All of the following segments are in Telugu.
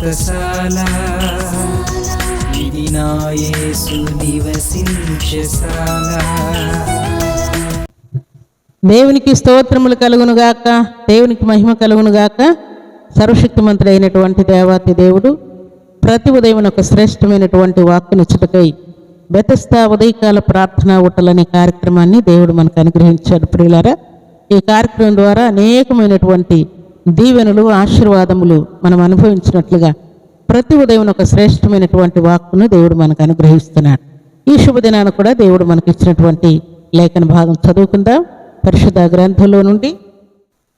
వ్రతశాల ఇది నా యేసు నివసించశాల దేవునికి స్తోత్రములు కలుగును గాక దేవునికి మహిమ కలుగును గాక సర్వశక్తిమంతుడు అయినటువంటి దేవాతి దేవుడు ప్రతి ఉదయం ఒక శ్రేష్టమైనటువంటి వాక్కునిచ్చుటకై బెతస్తా ఉదయకాల ప్రార్థన ఊటలనే కార్యక్రమాన్ని దేవుడు మనకు అనుగ్రహించాడు ప్రియులారా. ఈ కార్యక్రమం ద్వారా అనేకమైనటువంటి దీవెనలు ఆశీర్వాదములు మనం అనుభవించినట్లుగా ప్రతి ఉదయం ఒక శ్రేష్టమైనటువంటి వాక్కును దేవుడు మనకు అనుగ్రహిస్తున్నాడు. ఈ శుభదినాన్ని కూడా దేవుడు మనకి ఇచ్చినటువంటి లేఖన భాగం చదువుకుందాం. పరిశుద్ధ గ్రంథంలో నుండి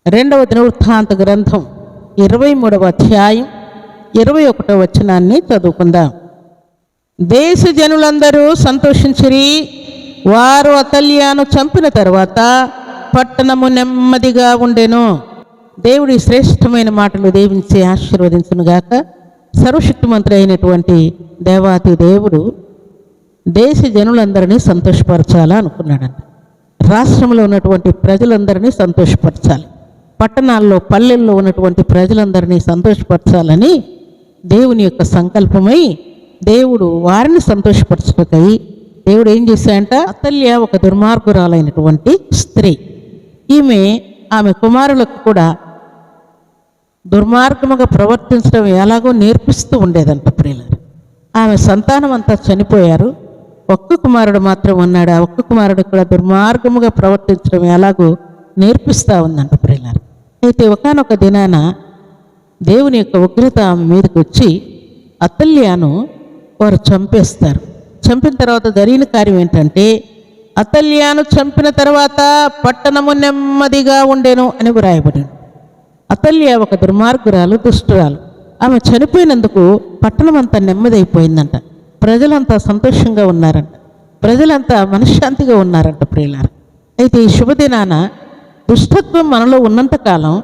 రెండవ దినవృత్తాంత గ్రంథం ఇరవై మూడవ అధ్యాయం ఇరవై ఒకటో వచనాన్ని చదువుకుందాం. దేశ జనులందరూ సంతోషించిరి. వారు అతల్యాను చంపిన తర్వాత పట్టణము నెమ్మదిగా ఉండెను. దేవుడి శ్రేష్టమైన మాటలు దేవించి ఆశీర్వదించునుగాక. సర్వశక్తిమంతుడు అయినటువంటి దేవాతి దేవుడు దేశ జనులందరినీ సంతోషపరచాలా అనుకున్నాడంట. రాష్ట్రంలో ఉన్నటువంటి ప్రజలందరినీ సంతోషపరచాలి. పట్టణాల్లో పల్లెల్లో ఉన్నటువంటి ప్రజలందరినీ సంతోషపరచాలని దేవుని యొక్క సంకల్పమై దేవుడు వారిని సంతోషపరచుటకై దేవుడు ఏం చేశాడంట? అతల్య ఒక దుర్మార్గురాలైనటువంటి స్త్రీ. ఈమె ఆమె కుమారులకు కూడా దుర్మార్గముగా ప్రవర్తించడం ఎలాగో నేర్పిస్తూ ఉండేదంట ప్రియులారు. ఆమె సంతానం అంతా చనిపోయారు. ఒక్క కుమారుడు మాత్రం ఉన్నాడు. ఆ ఒక్క కుమారుడు కూడా దుర్మార్గముగా ప్రవర్తించడం ఎలాగో నేర్పిస్తూ ఉందంట ప్రియులారు. అయితే ఒకనొక దినాన దేవుని యొక్క ఉగ్రత ఆమె మీదకి వచ్చి అతల్యాను వారు చంపేస్తారు. చంపిన తర్వాత జరిగిన కార్యం ఏంటంటే అతల్యాను చంపిన తర్వాత పట్టణము నెమ్మదిగా ఉండేను అని వ్రాయబడింది. అతల్య ఒక దుర్మార్గురాలు దుష్టురాలు. ఆమె చనిపోయినందుకు పట్టణం అంతా నెమ్మదైపోయిందంట. ప్రజలంతా సంతోషంగా ఉన్నారంట. ప్రజలంతా మనశ్శాంతిగా ఉన్నారంట ప్రియులారు. అయితే ఈ శుభదినాన దుష్టత్వం మనలో ఉన్నంతకాలం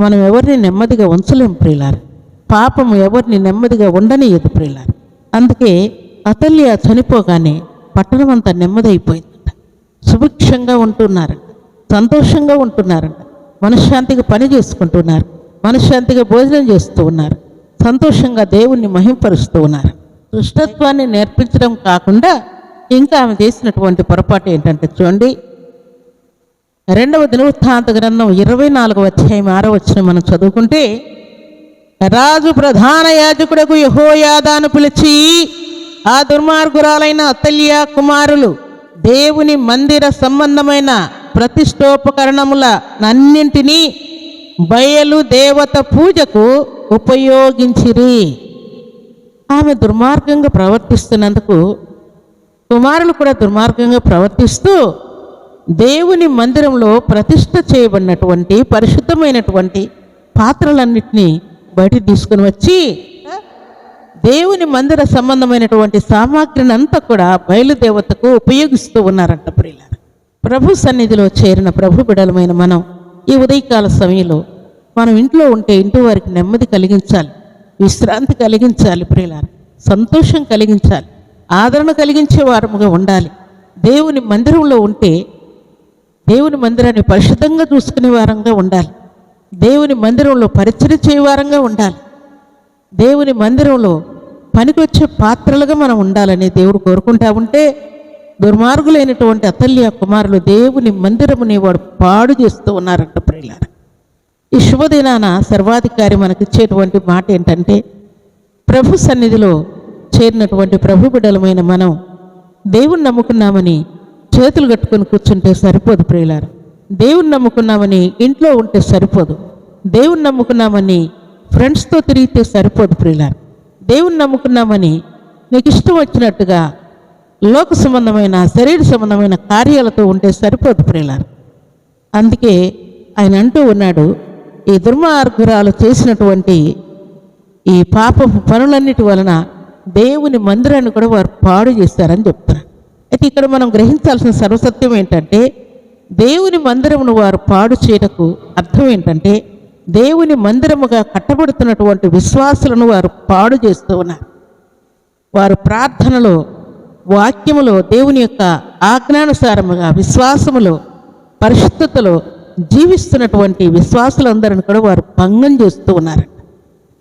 మనం ఎవరిని నెమ్మదిగా ఉంచలేం ప్రియులారు. పాపము ఎవరిని నెమ్మదిగా ఉండనియదు ప్రియులారు. అందుకే అతల్య చనిపోగానే పట్టణం అంతా నెమ్మదైపోయిందంట. సుభిక్షంగా ఉంటున్నారంట. సంతోషంగా ఉంటున్నారంట. మనశ్శాంతిగా పని చేసుకుంటున్నారు. మనశ్శాంతిగా భోజనం చేస్తూ ఉన్నారు. సంతోషంగా దేవుణ్ణి మహింపరుస్తూ ఉన్నారు. దుష్టత్వాన్ని నేర్పించడం కాకుండా ఇంకా ఆమె చేసినటువంటి పొరపాటు ఏంటంటే చూడండి. రెండవ దినవృత్తాంత గ్రంథం ఇరవై నాలుగవ అధ్యాయం ఆరో వచ్చిన మనం చదువుకుంటే రాజు ప్రధాన యాజకుడకు యహోయాదాను పిలిచి ఆ దుర్మార్గురాలైన అతల్య కుమారులు దేవుని మందిర సంబంధమైన ప్రతిష్టోపకరణముల అన్నింటినీ బయలు దేవత పూజకు ఉపయోగించిరి. ఆమె దుర్మార్గంగా ప్రవర్తిస్తున్నందుకు కుమారులు కూడా దుర్మార్గంగా ప్రవర్తిస్తూ దేవుని మందిరంలో ప్రతిష్ట చేయబడినటువంటి పరిశుద్ధమైనటువంటి పాత్రలన్నింటినీ బయటికి తీసుకుని వచ్చి దేవుని మందిర సంబంధమైనటువంటి సామాగ్రిని అంతా కూడా బయలుదేవతకు ఉపయోగిస్తూ ఉన్నారంట ప్రియులారా. ప్రభు సన్నిధిలో చేరిన ప్రభు బిడలమైన మనం ఈ ఉదయకాల సమయంలో మనం ఇంట్లో ఉంటే ఇంటి వారికి నెమ్మది కలిగించాలి విశ్రాంతి కలిగించాలి ప్రియులారా. సంతోషం కలిగించాలి ఆదరణ కలిగించే వారముగా ఉండాలి. దేవుని మందిరంలో ఉంటే దేవుని మందిరాన్ని పరిశుద్ధంగా చూసుకునే వారంగా ఉండాలి. దేవుని మందిరంలో పరిచయం చేయవారంగా ఉండాలి. దేవుని మందిరంలో పనికొచ్చే పాత్రలుగా మనం ఉండాలని దేవుడు కోరుకుంటా ఉంటే దుర్మార్గులైనటువంటి అతల్య కుమారులు దేవుని మందిరముని వాడు పాడు చేస్తూ ఉన్నారంట ప్రియులారా. ఈ శుభదినాన సర్వాధికారి మనకిచ్చేటువంటి మాట ఏంటంటే ప్రభు సన్నిధిలో చేరినటువంటి ప్రభు బిడ్డలమైన మనం దేవుని నమ్ముకున్నామని చేతులు కట్టుకొని కూర్చుంటే సరిపోదు ప్రియులారు. దేవుని నమ్ముకున్నామని ఇంట్లో ఉంటే సరిపోదు. దేవుని నమ్ముకున్నామని ఫ్రెండ్స్తో తిరిగితే సరిపోదు ప్రియులారు. దేవుని నమ్ముకున్నామని నీకు ఇష్టం వచ్చినట్టుగా లోక సంబంధమైన శరీర సంబంధమైన కార్యాలతో ఉంటే సరిపోదు ప్రియులారు. అందుకే ఆయన అంటూ ఉన్నాడు ఈ దుర్మార్గురాలు చేసినటువంటి ఈ పాపపు పనులన్నిటి వలన దేవుని మందిరాన్ని కూడా వారు పాడు చేస్తారని చెప్తున్నారు. అయితే ఇక్కడ మనం గ్రహించాల్సిన సర్వసత్యం ఏంటంటే దేవుని మందిరమును వారు పాడు చేయటకు అర్థం ఏంటంటే దేవుని మందిరముగా కట్టబడుతున్నటువంటి విశ్వాసులను వారు పాడు చేస్తూ ఉన్నారు. వారు ప్రార్థనలో వాక్యములో దేవుని యొక్క ఆజ్ఞానుసారముగా విశ్వాసములో పరిశుద్ధతలో జీవిస్తున్నటువంటి విశ్వాసులందరిని కూడా వారు భంగం చేస్తూ ఉన్నారంట.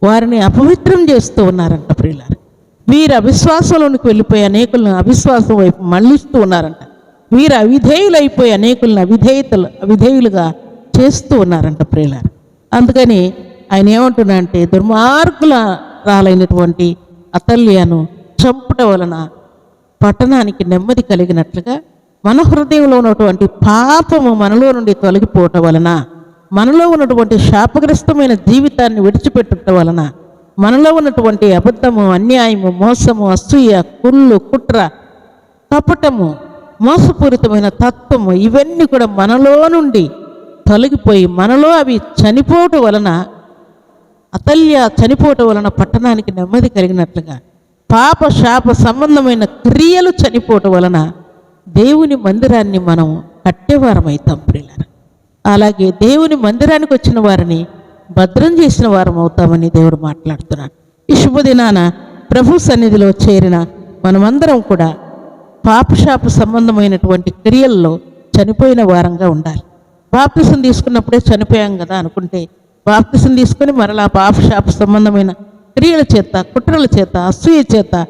వారిని అపవిత్రం చేస్తూ ఉన్నారంట ప్రియులారు. వీరు అవిశ్వాసంలోనికి వెళ్ళిపోయి అనేకులను అవిశ్వాసం వైపు మళ్ళిస్తూ ఉన్నారంట. వీరు అవిధేయులైపోయి అనేకులను అవిధేయతలు అవిధేయులుగా చేస్తూ ఉన్నారంట ప్రియులారు. అందుకని ఆయన ఏమంటున్నా అంటే దుర్మార్గుల రాలైనటువంటి అతల్యను చంపుట వలన పట్టణానికి నెమ్మది కలిగినట్లుగా మన హృదయంలో ఉన్నటువంటి పాపము మనలో నుండి తొలగిపోవటం వలన మనలో ఉన్నటువంటి శాపగ్రస్తమైన జీవితాన్ని విడిచిపెట్టడం వలన మనలో ఉన్నటువంటి అబద్ధము అన్యాయము మోసము అసూయ కుళ్ళు కుట్ర కపటము మోసపూరితమైన తత్వము ఇవన్నీ కూడా మనలో నుండి తొలగిపోయి మనలో అవి చనిపోవటం వలన అతల్య చనిపోవటం వలన పట్టణానికి నెమ్మది కలిగినట్లుగా పాప శాప సంబంధమైన క్రియలు చనిపోవటం వలన దేవుని మందిరాన్ని మనం కట్టేవారమవుతాం అవుతాం అలాగే దేవుని మందిరానికి వచ్చిన వారిని భద్రం చేసిన వారం అవుతామని దేవుడు మాట్లాడుతున్నాడు. ఈ శుభదినాన ప్రభు సన్నిధిలో చేరిన మనమందరం కూడా పాపశాప సంబంధమైనటువంటి క్రియల్లో చనిపోయిన వారంగా ఉండాలి. బాప్తిసం తీసుకున్నప్పుడే చనిపోయాం కదా అనుకుంటే బాప్తిసం తీసుకొని మరలా పాపశాప సంబంధమైన క్రియల చేత కుట్రల చేత అసూయ చేత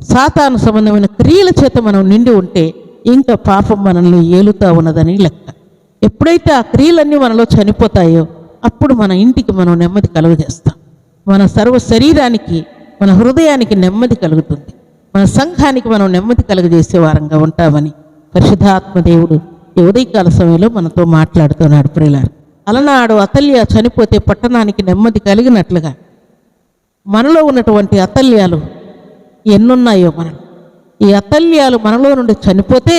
సాతాను సంబంధమైన క్రియల చేత మనం నిండి ఉంటే ఇంకా పాపం మనల్ని ఏలుతా ఉన్నదని లెక్క. ఎప్పుడైతే ఆ క్రియలన్నీ మనలో చనిపోతాయో అప్పుడు మన ఇంటికి మనం నెమ్మది కలుగజేస్తాం. మన సర్వ శరీరానికి మన హృదయానికి నెమ్మది కలుగుతుంది. మన సంఘానికి మనం నెమ్మది కలుగజేసే వారంగా ఉంటామని పరిశుద్ధాత్మ దేవుడు ఈ ఉదయకాల సమయంలో మనతో మాట్లాడుతున్నాడు ప్రియులారు. అలనాడు అతల్య చనిపోతే పట్టణానికి నెమ్మది కలిగినట్లుగా మనలో ఉన్నటువంటి అతల్యాలు ఎన్నున్నాయో మనం? ఈ అతల్యాలు మనలో నుండి చనిపోతే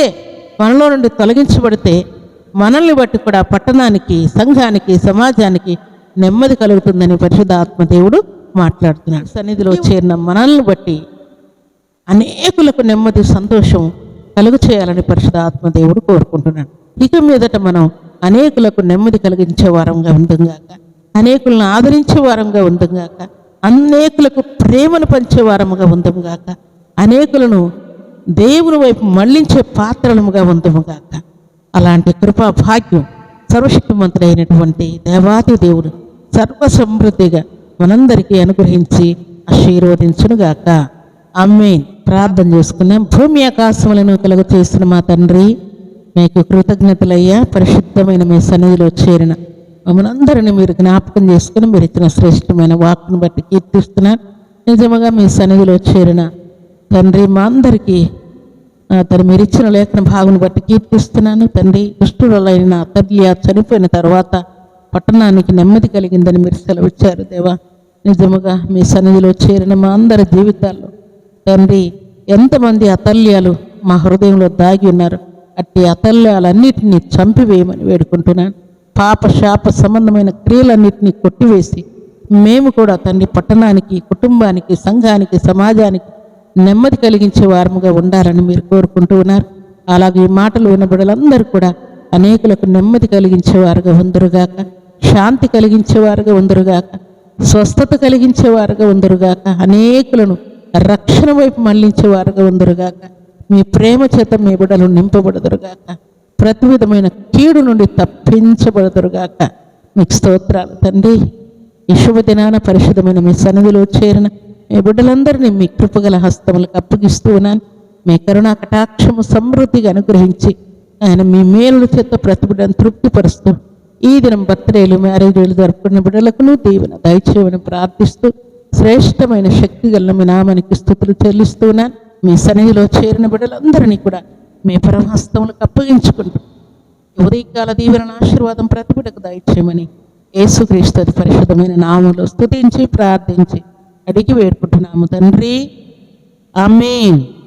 మనలో నుండి తొలగించబడితే మనల్ని బట్టి కూడా పట్టణానికి సంఘానికి సమాజానికి నెమ్మది కలుగుతుందని పరిశుద్ధ ఆత్మదేవుడు మాట్లాడుతున్నాడు. సన్నిధిలో చేరిన మనల్ని బట్టి అనేకులకు నెమ్మది సంతోషం కలుగు చేయాలని పరిశుద్ధ ఆత్మదేవుడు కోరుకుంటున్నాడు. ఇక మీదట మనం అనేకులకు నెమ్మది కలిగించే వారంగా ఉందంగాక అనేకులను ఆదరించే వారంగా ఉందంగాక అనేకులకు ప్రేమను పంచేవారముగా ఉందముగాక అనేకులను దేవుని వైపు మళ్ళించే పాత్రలముగా ఉందముగాక అలాంటి కృపా భాగ్యం సర్వశక్తిమంతుడైనటువంటి దేవాది దేవుడు సర్వ సమృద్ధిగా మనందరికీ అనుగ్రహించి ఆశీర్వదించునుగాక అమ్మేన్ ప్రార్థన చేసుకున్నాం భూమి ఆకాశములను కలుగు చేసిన మా తండ్రి మీకు కృతజ్ఞతలయ్యా. పరిశుద్ధమైన మీ సన్నిధిలో చేరిన మమ్మల్ని మీరు జ్ఞాపకం చేసుకుని మీరు ఇచ్చిన శ్రేష్టమైన వాక్ను బట్టి కీర్తిస్తున్నాను. నిజముగా మీ సన్నిధిలో చేరిన తండ్రి మా అందరికీ తను మీరు ఇచ్చిన లేఖన భాగుని బట్టి కీర్తిస్తున్నాను. తండ్రి దుష్టులైన తల్లి చనిపోయిన తర్వాత పట్టణానికి నెమ్మది కలిగిందని మీరు సెలవిచ్చారు దేవా. నిజముగా మీ సన్నిధిలో చేరిన మా అందరి జీవితాల్లో తండ్రి ఎంతమంది అతల్యాలు మా హృదయంలో దాగి ఉన్నారు. అట్టి అతల్యాలన్నిటినీ చంపివేయమని వేడుకుంటున్నాను. పాప శాప సంబంధమైన క్రియలన్నింటినీ కొట్టివేసి మేము కూడా తండ్రి పట్టణానికి కుటుంబానికి సంఘానికి సమాజానికి నెమ్మది కలిగించే వారముగా ఉండాలని మీరు కోరుకుంటూ ఉన్నారు. అలాగే ఈ మాటలు వినబడలందరూ కూడా అనేకులకు నెమ్మది కలిగించేవారుగా ఉందరుగాక శాంతి కలిగించేవారుగా ఉందరుగాక స్వస్థత కలిగించేవారుగా ఉందరుగాక అనేకులను రక్షణ వైపు మళ్ళించేవారుగా ఉందరుగాక మీ ప్రేమ చేత మీ బిడలు నింపబడదురుగాక. ప్రతి విధమైన కీడు నుండి తప్పించబడదురుగాక మీకు స్తోత్రాలు తండ్రి. ఈ శుభదినాన పరిశుద్ధమైన మీ సన్నిధిలో చేరిన మీ బిడ్డలందరినీ మీ కృపగల హస్తములకు అప్పగిస్తూ ఉన్నాను. మీ కరుణా కటాక్షము సమృద్ధిగా అనుగ్రహించి ఆయన మీ మేలుల చేత ప్రతి బిడ్డను తృప్తిపరుస్తూ ఈ దినం బర్త్డేలు మ్యారేజీలు జరుపుకున్న బిడ్డలకును దీవెన దయచేయమని ప్రార్థిస్తూ శ్రేష్టమైన శక్తి గలను మీ నామానికి స్థుతులు చెల్లిస్తున్నాను మీ సన్నిధిలో చేరిన బిడ్డలందరినీ కూడా మీ పరమహస్తములకు అప్పగించుకుంటూ ఉదయకాల దీవెన ఆశీర్వాదం ప్రతిపడకు బిడ్డకు దయచేయమని యేసుక్రీస్తు పరిశుద్ధమైన నామంలో స్తుతించి ప్రార్థించి అడిగి వేడుకుంటున్నాము తండ్రి. ఆమేన్.